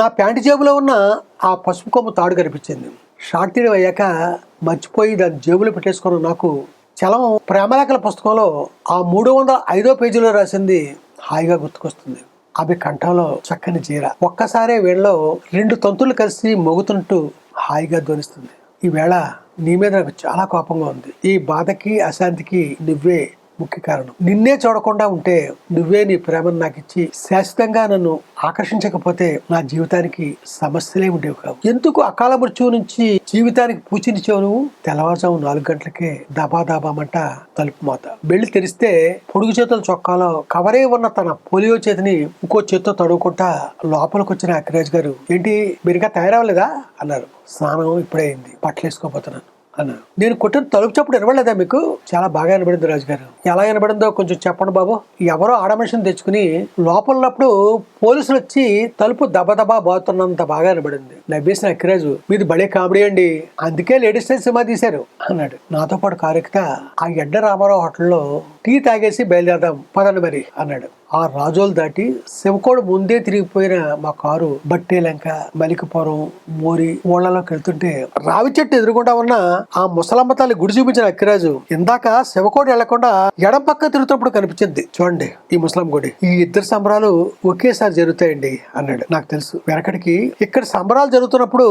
నా ప్యాంటు జేబులో ఉన్న ఆ పసుపు కొమ్ము తాడు కనిపించింది. షార్ట్ తీయడం అయ్యాక మర్చిపోయి దాని జేబులో పెట్టేసుకున్న నాకు చలం ప్రేమలేఖల పుస్తకంలో ఆ మూడు వందల ఐదో పేజీలో రాసింది హాయిగా గుర్తుకొస్తుంది. అవి కంఠంలో చక్కని జీర ఒక్కసారే వీళ్ళలో రెండు తంతులు కలిసి మొగుతుంటూ హాయిగా ధ్వనిస్తుంది. ఈ వేళ నీ మీద నాకు చాలా కోపంగా ఉంది. ఈ బాధకి అశాంతికి నువ్వే ముఖ్య కారణం. నిన్నే చూడకుండా ఉంటే నువ్వే నీ ప్రేమను నాకు ఇచ్చి శాశ్వతంగా నన్ను ఆకర్షించకపోతే నా జీవితానికి సమస్యలే ఉండేవి కావు. ఎందుకు అకాల మృత్యువు నుంచి జీవితానికి పూచినిచ్చావు నువ్వు? తెల్లవారుజాము నాలుగు గంటలకే దబా దాబామంట తలుపు మోత. బెళ్ళి తెరిస్తే పొడుగు చేతుల చొక్కాలో కవరే ఉన్న తన పోలియో చేతిని ఇంకో చేత్తో తడువుకుంటా లోపలికి వచ్చిన అఖిరాజ్ గారు ఏంటి మీరుగా తయారవ్వలేదా? అన్నారు. స్నానం ఇప్పుడే అయింది బట్టలేసుకోపోతున్నాను అన్నారు నేను కొట్టిన తలుపు చప్పుడు వినబడలేదా మీకు? చాలా బాగా వినబడింది రాజుగారు ఎలా వినబడిందో కొంచెం చెప్పండి బాబు. ఎవరో ఆడమనిషిని తెచ్చుకుని లోపల ఉన్నప్పుడు పోలీసులు వచ్చి తలుపు దబదబా బాతున్నంత బాగా వినబడింది. నవ్వేసిన అక్కిరాజు మీది బడే కామెడీ అండి. అందుకే లేడీస్ నైట్ సినిమా తీశారు. అన్నాడు. నాతో పాటు కారు ఆ ఎడ్డ రామారావు హోటల్లో టీ తాగేసి బయలుదేరదాం. పదండి మరి. అన్నాడు. ఆ రాజోలు దాటి శివకోడు ముందే తిరిగిపోయిన మా కారు బట్టేలంక మలికపురం మోరి ఓళ్ళలోకి వెళ్తుంటే రావి చెట్టు ఎదురుకుండా ఉన్న ఆ ముసలమ్మ తల్లి గుడి చూపించిన అక్కిరాజు ఇందాక శివకోడి వెళ్ళకుండా ఎడం పక్క తిరుగుతున్నప్పుడు కనిపించింది. చూడండి ఈ ముసలం గుడి. ఈ ఇద్దరు సంబరాలు ఒకేసారి జరుగుతాయండి అన్నాడు. నాకు తెలుసు. వెనకడికి ఇక్కడ సంబరాలు జరుగుతున్నప్పుడు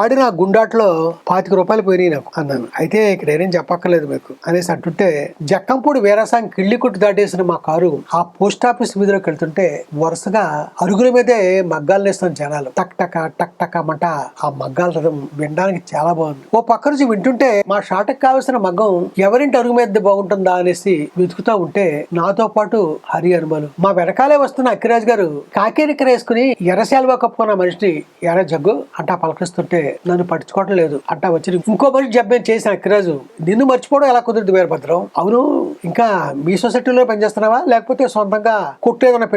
ఆడిన గుండాట్లో పాతిక రూపాయలు పోయినాయి నాకు అన్నాను. అయితే ఇక్కడ ఏం చెప్పక్కర్లేదు మీకు అనేసి అంటుంటే జక్కంపూడి వీరాసాంగ్ కిళ్ళి కొట్టు దాటేసిన మా కారు ఆ పోస్ట్ ఆఫీస్ వీధిలోకి వెళ్తుంటే వరుసగా అరుగుల మీదే మగ్గాలు నేస్తున్న జనాలు. టక్ టక టక్ టక్ అమ్మంట ఆ మగ్గాల రథం వినడానికి చాలా బాగుంది. ఓ పక్క నుంచి వింటుంటే మా షాటకు కావలసిన మగ్గం ఎవరింటి అరుగు మీద బాగుంటుందా? అనేసి వెతుకుతూ ఉంటే నాతో పాటు హరి అనుమలు మా వెనకాలే వస్తున్న అక్కిరాజ్ గారు కాకేరికర వేసుకుని ఎర్రశాలువా కప్పుకున్న మనిషిని ఎర్ర జగ్గు అంటా పలకరిస్తుంటే నన్ను పట్టించుకోవటం లేదు అంటా వచ్చి ఇంకో మనిషి జబ్బేం చేసిన అక్కిరాజు నిన్ను మర్చిపోవడం ఎలా కుదిరింది వీరభద్రం అవును ఇంకా మీ సొసైటీలో పనిచేస్తున్నావా? లేకపోతే సొంతంగా కొట్టు ఏదైనా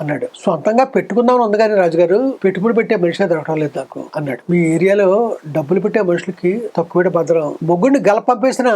అన్నాడు. సొంతంగా పెట్టుకుందామని ఉంది కానీ రాజుగారు పెట్టుబడి పెట్టే మనిషి దొరకడం లేదు నాకు అన్నాడు. మీ ఏరియాలో డబ్బులు పెట్టే మనుషులకి తక్కువ భద్రం మొగ్గుడిని గల పంపేసిన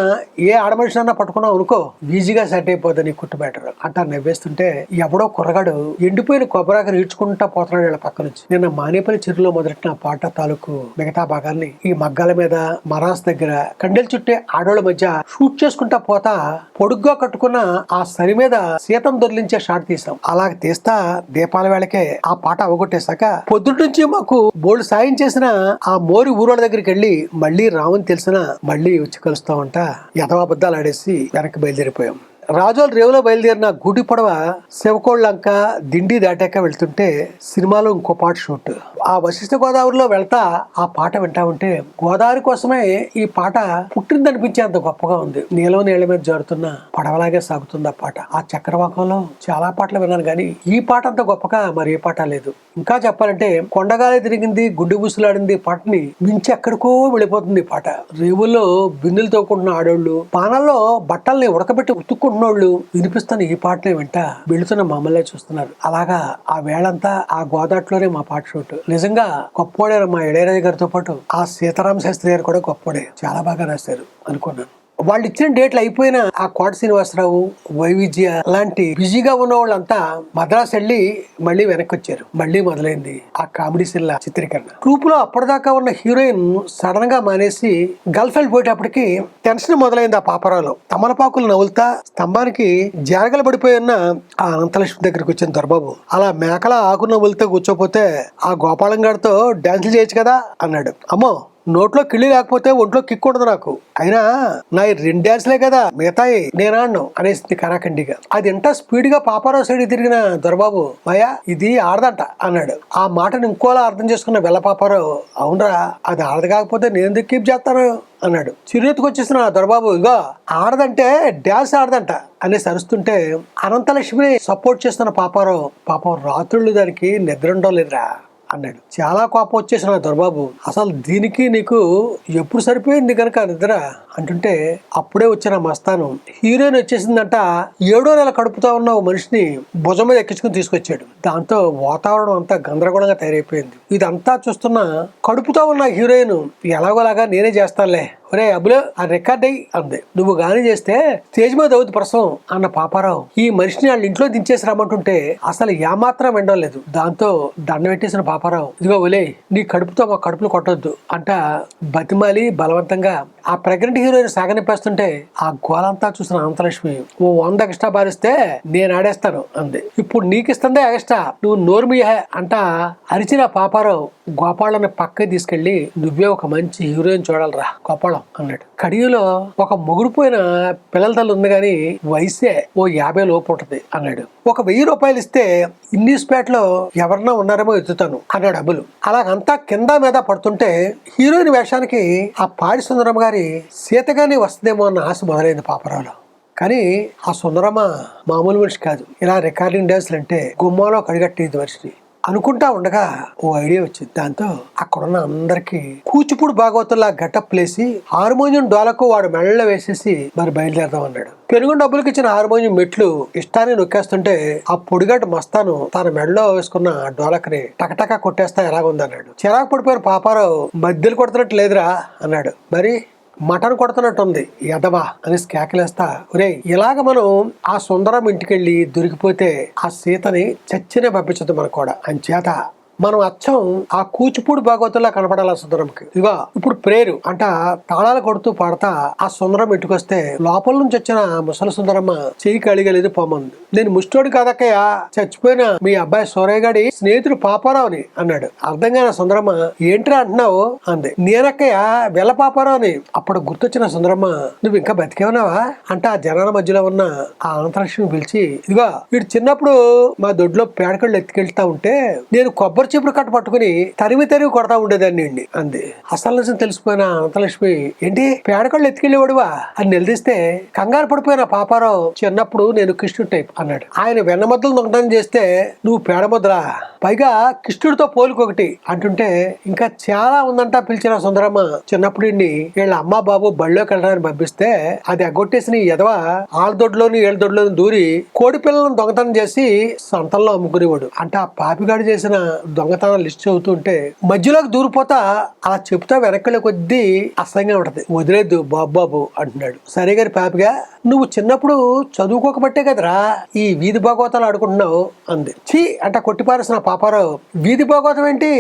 ఏ ఆడమనిషినన్నా పట్టుకున్నావు అనుకో ఈజీగా సెట్ అయిపోతుంది నీ కుట్టు బయట అంటా నవ్వేస్తుంటే ఎవడో కుర్రగాడు ఎండిపోయిన కొబ్బరాకను ఈడ్చుకుంటా పోతున్నాడు వీళ్ళ పక్క నుంచి. నిన్న మానేపల్లి చెరువులో మొదలెట్టిన పాట తాలూకు మిగతా భాగాల్ని ఈ మగ్గాల మీద మరాస్ దగ్గర కండెల చుట్టే ఆడోళ్ళ మధ్య షూట్ చేసుకుంటా పోతా పొడుగ్గా కట్టుకున్న ఆ సరి మీద సీతం దొరిలించే షాట్ తీసాం అలా తీస్తా దీపాల వేళకే ఆ పాట అవగొట్టేశాక పొద్దుటి నుంచి మాకు బోల్డ్ సాయం చేసిన ఆ మోరి ఊరోళ్ళ దగ్గరికి వెళ్ళి మళ్ళీ రావని తెలిసిన మళ్ళీ వచ్చి కలుస్తామంట యథవాబద్దాలు ఆడేసి వెనక్కి బయలుదేరిపోయాం. రాజోలు రేవులో బయలుదేరిన గుడి పొడవ శివకోళ్ళంక దిండి దాటాక వెళ్తుంటే సినిమాలో ఇంకో పాట షూట్. ఆ వశిష్ఠ గోదావరిలో వెళ్తా ఆ పాట వింటా ఉంటే గోదావరి కోసమే ఈ పాట పుట్టిందనిపించే అంత గొప్పగా ఉంది. నీలం నీళ్ళ మీద జారుతున్న పడవలాగే సాగుతుంది ఆ పాట. ఆ చక్రవాకంలో చాలా పాటలు విన్నాను కానీ ఈ పాట అంత గొప్పగా మరి ఏ పాట లేదు. ఇంకా చెప్పాలంటే కొండగాలి తిరిగింది గుడ్డి బుసులాడింది పాటని మించి ఎక్కడికో వెళ్ళిపోతుంది ఈ పాట. రేవుల్లో బిందులు తోకుంటున్న ఆడోళ్ళు పానాల్లో బట్టల్ని ఉడకబెట్టి ఉతుక్కుంటున్నోళ్ళు వినిపిస్తున్న ఈ పాటనే వెంట వెళుతున్న మమ్మల్నే చూస్తున్నారు. అలాగా ఆ వేళంతా ఆ గోదాట్లోనే మా పాట షూట్. నిజంగా గొప్పోడే మా ఇళయరాజు గారితో పాటు ఆ సీతారామ శాస్త్రి గారు కూడా గొప్పోడే చాలా బాగా రాశారు అనుకున్నాను. వాళ్ళు ఇచ్చిన డేట్లు అయిపోయిన ఆ కోట శ్రీనివాసరావు వైవిధ్య లాంటి బిజీగా ఉన్న వాళ్ళంతా మద్రాసు వెళ్ళి మళ్ళీ వెనక్కి వచ్చారు మళ్ళీ మొదలైంది ఆ కామెడీ సిల్లా చిత్రీకరణ. గ్రూప్లో అప్పటిదాకా ఉన్న హీరోయిన్ సడన్గా మానేసి గల్ఫ్ వెళ్ళిపోయేటప్పటికి టెన్షన్ మొదలైంది ఆ పాపరాలో. తమలపాకులు నవ్వులుతా స్తంభానికి జారగలు పడిపోయి ఉన్న ఆ అనంతలక్ష్మి దగ్గరికి వచ్చిన దొరబాబు అలా మేకల ఆకు నవ్వులతో కూర్చోపోతే ఆ గోపాలం గారితో డాన్సులు చేయొచ్చు కదా? అన్నాడు. అమ్మో నోట్లో కిళ్ళి లేకపోతే ఒంట్లో కిక్ ఉండదు నాకు. అయినా నా ఈ రెండు డ్యాన్స్లే కదా మిగతాయి నేను ఆడను అనేసింది కరాఖండిగా. అది ఎంత స్పీడ్గా పాపారావు సైడ్ తిరిగిన దొరబాబు? మాయా ఇది ఆడదంట అన్నాడు. ఆ మాటను ఇంకోలా అర్థం చేసుకున్న వెళ్ళ పాపారావు అవునరా అది ఆడదు కాకపోతే నేను ఎందుకు కీప్ చేస్తాను? అన్నాడు. చిరుతికి వచ్చేసిన దొరబాబు ఇగో ఆడదంటే డ్యాన్స్ ఆడదంట అనేసి అరుస్తుంటే అనంతలక్ష్మిని సపోర్ట్ చేస్తున్న పాపారావు పాపం రాత్రుళ్ళు దానికి నిద్ర ఉండలేదురా. అన్నాడు. చాలా కోపం వచ్చేసిన దొరబాబు. అసలు దీనికి నీకు ఎప్పుడు సరిపోయింది కనుక నిద్ర? అంటుంటే అప్పుడే వచ్చిన మస్తాను. హీరోయిన్ వచ్చేసిందంట ఏడో నెల కడుపుతో ఉన్న ఓ మనిషిని భుజం మీద ఎక్కించుకుని తీసుకొచ్చాడు. దాంతో వాతావరణం అంతా గందరగోళంగా తయారైపోయింది. ఇదంతా చూస్తున్న కడుపుతో ఉన్న హీరోయిన్ ఎలాగోలాగా నేనే చేస్తానులే. ఒరే అబ్బులు ఆ రికార్డ్ అయ్యి అంది నువ్వు గాని చేస్తే స్టేజ్ మీద అవుతుంది ప్రసవం అన్న పాపారావు. ఈ మనిషిని వాళ్ళ ఇంట్లో దించేసి రమ్మంటుంటే అసలు ఏమాత్రం వినడం లేదు. దాంతో దండ పెట్టేసిన పాపారావు ఇదిగో ఒలే నీ కడుపుతో మా కడుపులు కొట్టొద్దు అంట బతిమాలి బలవంతంగా. ఆ ప్రెగ్నెంట్ హీరోయిన్ సాగనిపేస్తుంటే ఆ గోలంతా చూసిన అనంతలక్ష్మి ఓ వంద ఎక్స్ట్రా బారిస్తే నేను ఆడేస్తాను అంది. ఇప్పుడు నీకు ఇస్తుందే ఎక్స్ట్రా నువ్వు నోర్మియా అంట అరిచిన పాపారావు గోపాళ్ళని పక్కకి తీసుకెళ్ళి నువ్వే ఒక మంచి హీరోయిన్ చూడాలరా గోపాలం అన్నాడు. కడియలో ఒక మొగుడుపోయిన పిల్లల తల్లి ఉంది కానీ వయసే ఓ యాభై లోపు ఉంటుంది అన్నాడు. ఒక వెయ్యి రూపాయలు ఇస్తే ఇన్నీస్పేటలో ఎవరన్నా ఉన్నారేమో ఎత్తుతాను అన్నాడు అబ్బులు. అలాగంతా కింద మీద పడుతుంటే హీరోయిన్ వేషానికి ఆ పాడి సుందరం గారి సీతగానే వస్తుందేమో అన్న ఆశ మొదలైంది పాపరావులో. కానీ ఆ సుందరమ్మ మామూలు మనిషి కాదు. ఇలా రికార్డింగ్ డ్యాన్స్లు అంటే గుమ్మాలో కడిగట్టేది మనిషిని. అనుకుంటా ఉండగా ఓ ఐడియా వచ్చింది. దాంతో అక్కడున్న అందరికి కూచిపూడి భాగవతుల్లా గటప్ లేసి హార్మోనియం డోలకు వాడు మెడలో వేసేసి మరి బయలుదేరదాం అన్నాడు. పెనుగు డబ్బులకి ఇచ్చిన హార్మోనియం మెట్లు ఇష్టాన్ని నొక్కేస్తుంటే ఆ పొడిగట్టు మస్తాను తన మెడలో వేసుకున్న ఆ డోలకని టకటకా కొట్టేస్తా ఎలాగుందన్నాడు. చిరాకు పడిపోయిన పాపారావు మధ్యలు కొడుతున్నట్టు లేదురా అన్నాడు. మరి మటన్ కొడుతున్నట్టుంది. ఎదవా అని కేకలేస్తా ఒరే ఇలాగ మనం ఆ సుందరం ఇంటికెళ్ళి దొరికిపోతే ఆ సీతని చచ్చినే పంపించదు మనకు కూడా. అంచేత మనం అచ్చం ఆ కూచిపూడి భాగవతంలా కనపడాలి ఆ సుందరంకి. ఇదిగో ఇప్పుడు ప్రేరు అంట తాళాలు కొడుతూ పాడతా ఆ సుందరం ఇంటికొస్తే లోపల నుంచి వచ్చిన ముసలి సుందరమ్మ చెయ్యి కడిగలేదు పొమ్మంది నేను ముష్టోడు కాదక్కయ్య చచ్చిపోయిన మీ అబ్బాయి సూరయ్య గారి స్నేహితుడు పాపారావుని అన్నాడు. అర్థం కాని సుందరమ్మ ఏంట్రా అంటున్నావు? అంది. నేనక్కయ్య వెళ్ళ పాపారావుని. అప్పుడు గుర్తొచ్చిన సుందరమ్మ నువ్వు ఇంకా బతికేవనావా అంటే ఆ జనాల మధ్యలో ఉన్న ఆ అనంతలక్ష్మి పిలిచి ఇదిగో వీడు చిన్నప్పుడు మా దొడ్లో పేడకళ్ళు ఎత్తుకెళ్తా ఉంటే నేను కొబ్బరి చీపురు కట్ట పట్టుకుని తరిమి తరిమి కొడతా ఉండేదాన్ని అండి. అంది అసలు నిజం తెలిసిపోయిన అనంతలక్ష్మి ఏంటి? పేడకళ్ళు ఎత్తుకెళ్ళేవాడువా? అని నిలదీస్తే కంగారు పడిపోయిన పాపారావు చిన్నప్పుడు నేను కృష్ణుడు టైప్ అన్నాడు. ఆయన వెన్నమద్దలు దొంగతనం చేస్తే నువ్వు పేడముద్రా పైగా కృష్ణుడితో పోలికొకటి అంటుంటే ఇంకా చాలా ఉందంట పిలిచిన సుందరమ్మ. చిన్నప్పుడు వీళ్ళ అమ్మ బాబు బళ్ళోకి వెళ్ళడానికి పంపిస్తే అది ఎగ్గొట్టేసిన ఎదవ ఆళ్ళ దొడ్లోని దూరి కోడి పిల్లలను దొంగతనం చేసి సంతల్లో అమ్ముకునేవాడు. అంటే ఆ పాపిగాడు చేసిన దొంగతనం లిస్ట్ చదువుతుంటే మధ్యలోకి దూరిపోతా అలా చెప్తా వెనక్కలే కొద్దీ అసహ్యంగా ఉంటది. వదిలేదు బాబు బాబు అంటున్నాడు. సరే గారి పాపిగా నువ్వు చిన్నప్పుడు చదువుకోకబట్టే కదరా ఈ వీధి భాగవతాలు ఆడుకుంటున్నావు అంది. ఛీ అంట కొట్టిపారేసిన పాపారావు. వీధి భాగవతం ఏంటి?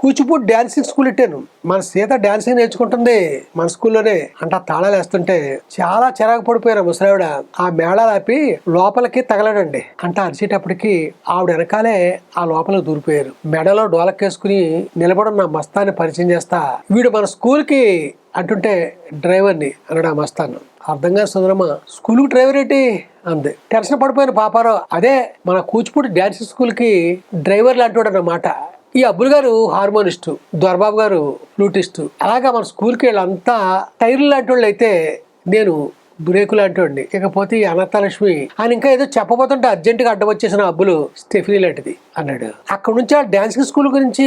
కూచిపూడి డాన్సింగ్ స్కూల్ ఇట్టాను. మన సీత డాన్సింగ్ నేర్చుకుంటుంది మన స్కూల్లోనే. అంట తాళాలు వేస్తుంటే చాలా చిరాకు పడిపోయారు ముసలావిడ. ఆ మేళాలు ఆపి లోపలికి తగలడండి. అంట అరిచేటప్పటికి ఆవిడ వెనకాలే ఆ లోపలికి దూరిపోయారు. మెడలో డోలకేసుకుని నిలబడున్న మస్తాన్ని పరిచయం చేస్తా వీడు మన స్కూల్కి అంటుంటే డ్రైవర్ని అన్నాడు ఆ మస్తాను. అర్థం కాదు సుందరమ్మ స్కూల్కి డ్రైవర్ ఏంటి? అంది. టెన్షన్ పడిపోయిన పాపారావు. అదే మన కూచిపూడి డాన్సింగ్ స్కూల్కి డ్రైవర్లు డ్రైవర్ లాంటి అన్నమాట. ఈ అబ్బుల్ గారు హార్మోనిస్టు దొర్బాబు గారు ఫ్లూటిస్టు. అలాగా మన స్కూల్కి వీళ్ళంతా టైర్లు లాంటి వాళ్ళు అయితే నేను బ్రేకు లాంటి వాడిని ఇకపోతే ఈ అనంతలక్ష్మి ఆయన ఇంకా ఏదో చెప్పబోతుంటే అర్జెంటుగా అడ్డం వచ్చేసిన అబ్బులు స్టెఫినీ లాంటిది. అన్నాడు. అక్కడ నుంచి ఆ డాన్సింగ్ స్కూల్ గురించి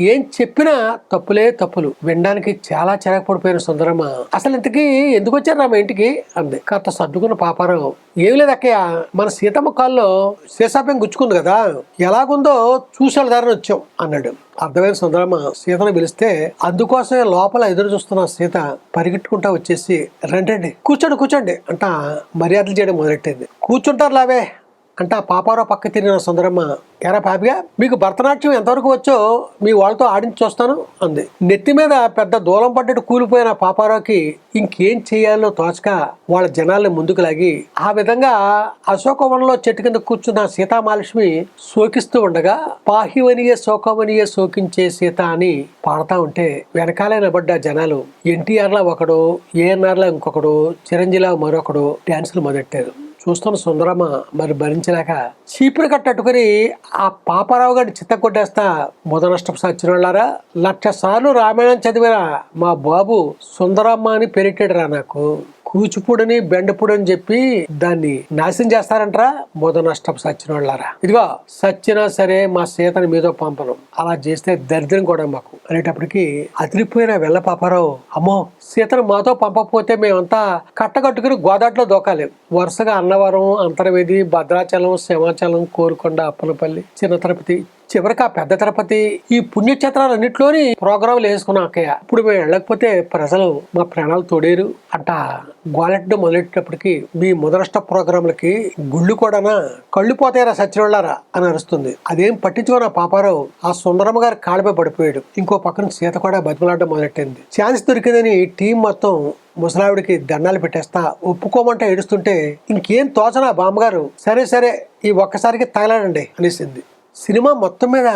ఏం చెప్పినా తప్పులే తప్పులు. వినడానికి చాలా చిరాకు పడిపోయిన సుందరమ్మ. అసలు ఇంతకీ ఎందుకు వచ్చారు మా ఇంటికి? అంది. కాస్త సర్దుకున్న పాపారావు. ఏం లేదు అక్కయ్య మన సీతమ్మ కాల్లో సీసాపం గుచ్చుకుంది కదా. ఎలాగుందో చూసేదారని వచ్చాం అన్నాడు. అర్థమైన సుందరమ్మ సీతను పిలిస్తే అందుకోసమే లోపల ఎదురు చూస్తున్న సీత పరిగెట్టుకుంటా వచ్చేసి రండి కూర్చోండి కూర్చోండి అంట మర్యాదలు చేయడం మొదలెట్టింది. కూర్చుంటారు లావే అంటే ఆ పాపారావు పక్క తిరిగిన సుందరమ్మ ఎరా పాపిగా మీకు భరతనాట్యం ఎంతవరకు వచ్చో మీ వాళ్ళతో ఆడించి చూస్తాను అంది. నెత్తి మీద పెద్ద దూలం పడ్డట్టు కూలిపోయిన పాపారావుకి ఇంకేం చేయాలో తోచక వాళ్ళ జనాల్ని ముందుకు లాగి ఆ విధంగా అశోకవనంలో చెట్టు కింద కూర్చున్న సీతామహాలక్ష్మి శోకిస్తూ ఉండగా పాహివనియే శోకవనియే శోకించే సీత అని పాడతా ఉంటే వెనకాలే నిలబడ్డ జనాలు ఎన్టీఆర్లా ఒకడు ఏఎన్ఆర్లా ఇంకొకడు చిరంజీలా మరొకడు డ్యాన్సులు మొదట్టారు చూస్తున్న సుందరమ్మ మరి భరించలేక చీపురు కట్టట్టుకుని ఆ పాపారావు గారిని చిత్త కొట్టేస్తా మొదనష్టపు సచ్చినోళ్ళారా లక్ష సార్లు రామాయణం చదివిన మా బాబు సుందరమ్మ అని పెరిటాడురా నాకు. కూచిపూడిని బెండపూడి అని చెప్పి దాన్ని నాశనం చేస్తారంటరా మొద నష్టం సచ్చిన వాళ్ళారా ఇదిగో సచ్చినా సరే మా సీతని మీదో పంపను. అలా చేస్తే దరిద్రం కూడా మాకు. అనేటప్పటికి అదిరిపోయిన వెళ్ళ పాపారావు అమ్మో సీతను మాతో పంపకపోతే మేమంతా కట్టకట్టుకుని గోదాట్లో దూకాలి. వరుసగా అన్నవరం అంతర్వేది భద్రాచలం శివాచలం కోరుకొండ అప్పనపల్లి చిన్న తిరుపతి చివరికి ఆ పెద్ద తిరుపతి ఈ పుణ్యక్షేత్రాలన్నింటిలోని ప్రోగ్రాంలు వేసుకున్నా అక్కయ్య. ఇప్పుడు మేము వెళ్ళకపోతే ప్రజలు మా ప్రాణాలు తోడేరు. అంట గోలెట్టు మొదలెట్టేటప్పటికి మీ మొదలష్ట ప్రోగ్రాంలకి గుళ్ళు కూడానా? కళ్ళు పోతాయరా సచ్చినోళ్ళారా? అని అరుస్తుంది. అదేం పట్టించుకున్న పాపారావు? ఆ సుందరమ్మ గారి కాళ్ళపై పడిపోయాడు. ఇంకో పక్కన సీత కూడా బతిమలాడడం మొదలెట్టింది. ఛాన్స్ దొరికిందని టీం మొత్తం ముసలావిడికి దండాలు పెట్టేస్తా ఒప్పుకోమంటే ఏడుస్తుంటే ఇంకేం తోచనా బామ్మగారు? సరే సరే ఈ ఒక్కసారికి తగలాడండి అనేసింది. సినిమా మొత్తం మీద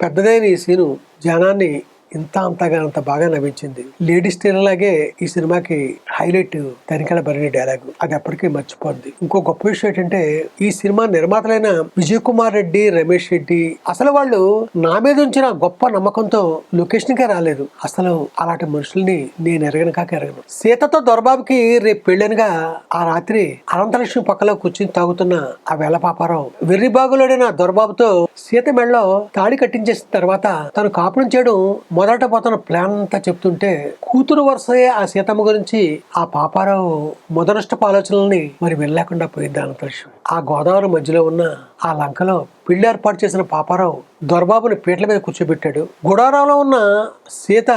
పెద్దదైన ఈ సీను జనాన్ని ఇంత అంతగా అంత బాగా నవ్వించింది. లేడీస్ లాగే ఈ సినిమాకి హైలైట్ తనికల భరణి డైలాగ్ అది ఎప్పటికీ మర్చిపోద్ది ఇంకో గొప్ప విషయం ఏంటంటే ఈ సినిమా నిర్మాతలైన విజయ్ కుమార్ రెడ్డి రమేష్ రెడ్డి అసలు వాళ్ళు నా మీద ఉంచిన గొప్ప నమ్మకంతో లొకేషన్ కే రాలేదు. అసలు అలాంటి మనుషుల్ని నేను ఎరగను కాక ఎరగను. సీతతో దొరబాబుకి రేపు పెళ్ళనుగా ఆ రాత్రి అనంతలక్ష్మి పక్కలో కూర్చుని తాగుతున్న ఆ వేళ పాపారావు వెర్రి బాగులోడైన దొరబాబుతో సీత మెడలో తాడి కట్టించేసిన తర్వాత తను కాపురం చేయడం మొదట పోతున్న ప్లాన్ అంతా చెప్తుంటే కూతురు వరుసయే ఆ సీతమ్మ గురించి ఆ పాపారావు మొదనష్టపు ఆలోచనల్ని మరి వెళ్ళకుండా పోయింది అనంతలక్ష్మి ఆ గోదావరి మధ్యలో ఉన్న ఆ లంకలో పెళ్ళి ఏర్పాటు చేసిన పాపారావు దొరబాబుని పీటల మీద కూర్చోబెట్టాడు. గుడారాలో ఉన్న సీత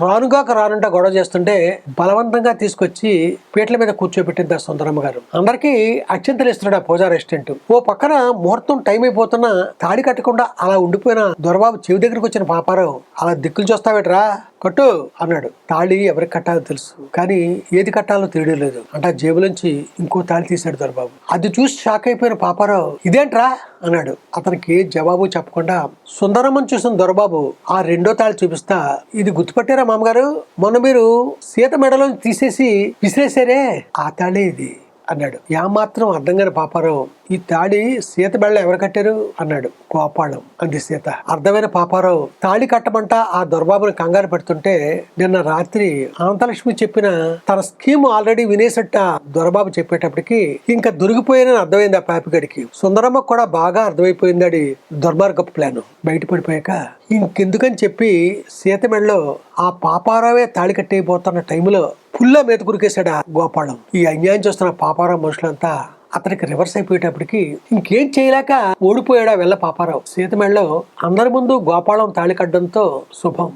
రానుగాక రానంట గొడవ చేస్తుంటే బలవంతంగా తీసుకొచ్చి పీటల మీద కూర్చోబెట్టింది ఆ సుందరమ్మ గారు. అందరికీ అత్యంతలు ఇస్తున్నాడు ఆ పూజా రెస్టారెంట్ ఓ పక్కన ముహూర్తం టైం అయిపోతున్న తాడి కట్టకుండా అలా ఉండిపోయిన దొరబాబు చెవి దగ్గరికి వచ్చిన పాపారావు అలా దిక్కులు చూస్తావేట్రా? కట్టు అన్నాడు. తాళి ఎవరికి కట్టాలో తెలుసు కానీ ఏది కట్టాలో తెలియలేదు అంటే జేబులోంచి ఇంకో తాళి తీశాడు దొరబాబు అది చూసి షాక్ అయిపోయిన పాపారావు ఇదేంట్రా? అన్నాడు. అతనికి జవాబు చెప్పకుండా సుందరమ్మని చూసిన దొరబాబు ఆ రెండో తాళి చూపిస్తా. ఇది గుర్తుపట్టారా మామగారు? మొన్న మీరు సీత మెడలో తీసేసి విసిరేసారే ఆ తాళి ఇది. అన్నాడు. యా మాత్రం అర్థం కాని పాపారావు ఈ తాడి సీత బెళ్ళ ఎవరు కట్టారు? అన్నాడు కోపాళం అంది సీత. అర్థమైన పాపారావు తాళి కట్టమంట ఆ దొరబాబుని కంగారు పెడుతుంటే నిన్న రాత్రి అనంతలక్ష్మి చెప్పిన తన స్కీమ్ ఆల్రెడీ వినేసట్ట దొరబాబు చెప్పేటప్పటికి ఇంకా దొరికిపోయానని అర్థమైంది ఆ పాపిగడికి. సుందరమ్మ కూడా బాగా అర్థమైపోయిందాడి దుర్మార్గపు ప్లాన్. బయటపడిపోయాక ఇంకెందుకని చెప్పి సీత మెడలో ఆ పాపారావే తాళి కట్టేయబోతున్న టైంలో ఫుల్లా మీద కురికేశాడు ఆ గోపాలం? ఈ అన్యాయం చూస్తున్న పాపారావు మనుషులంతా అతనికి రివర్స్ అయిపోయేటప్పటికి ఇంకేం చేయలేక ఓడిపోయాడా వెళ్ళ పాపారావు? సీతమెళ్ళలో అందరి ముందు గోపాలం తాళి కట్టడంతో శుభం.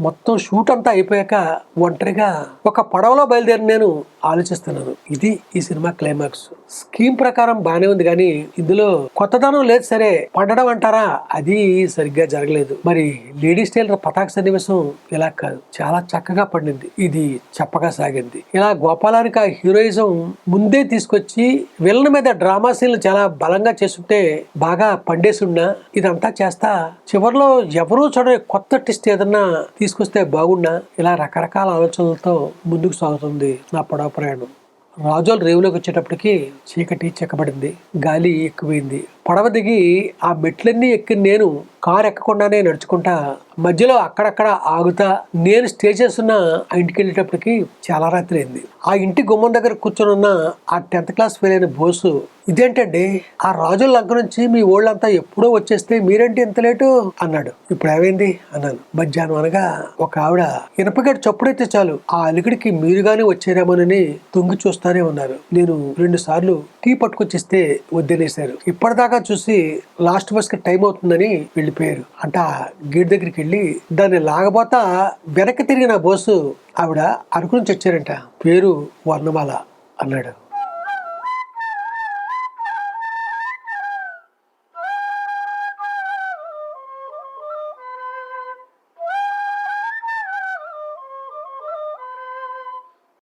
మొత్తం షూట్ అంతా అయిపోయాక ఒంటరిగా ఒక పడవలో బయలుదేరి నేను ఆలోచిస్తున్నాను. ఇది ఈ సినిమా క్లైమాక్స్. స్కీమ్ ప్రకారం బానే ఉంది కానీ ఇందులో కొత్తదనం లేదు. సరే పండడం అంటారా? అది సరిగ్గా జరగలేదు. మరి లేడీస్ టైలర్ పతాక సన్నివేశం ఇలా కాదు. చాలా చక్కగా పండింది. ఇది చెప్పగా సాగింది. ఇలా గోపాలానికి ఆ హీరోయిజం ముందే తీసుకొచ్చి విలన్ మీద డ్రామా సీన్లు చాలా బలంగా చేస్తుంటే బాగా పండేసున్నా ఇదంతా చేస్తా చివరిలో ఎవరూ చూడని కొత్త టెస్ట్ ఏదన్నా తీసుకొస్తే బాగున్నా ఇలా రకరకాల ఆలోచనలతో ముందుకు సాగుతుంది నా పడవ ప్రయాణం. రాజోలు రేవులోకి వచ్చేటప్పటికి చీకటి చెక్కబడింది. గాలి ఎక్కువైంది. పడవ దిగి ఆ మెట్లన్నీ ఎక్కి నేను కారు ఎక్కకుండానే నడుచుకుంటా మధ్యలో అక్కడక్కడ ఆగుతా నేను స్టే చేస్తున్న ఆ ఇంటికి వెళ్ళేటప్పటికి చాలా రాత్రి అయింది. ఆ ఇంటి గుమ్మం దగ్గర కూర్చొని ఉన్న ఆ టెన్త్ క్లాస్ ఫెయిల్ అయిన బోసు ఇదేంటండి? ఆ రాజుల లంక నుంచి మీ ఓళ్ళంతా ఎప్పుడో వచ్చేస్తే మీరేంటి ఇంత లేటు? అన్నాడు. ఇప్పుడు ఏమైంది? అన్నాను. మధ్యాహ్నం అనగా ఒక ఆవిడ ఇనపగడి చప్పుడైతే చాలు ఆ అలిగిడికి మీరుగానే వచ్చారేమోనని తొంగి చూస్తానే ఉన్నారు. నేను రెండు సార్లు టీ పట్టుకొచ్చిస్తే వద్దనేశారు. ఇప్పటిదాకా చూసి లాస్ట్ బస్కి టైం అవుతుందని వెళ్ళి పేరు. అంటే ఆ గేట్ దగ్గరికి వెళ్ళి దాన్ని లాగబోతా వెనక్కి తిరిగిన బోసు ఆవిడ అరకు నుంచి వచ్చారంట. పేరు వర్ణమాల అన్నాడు.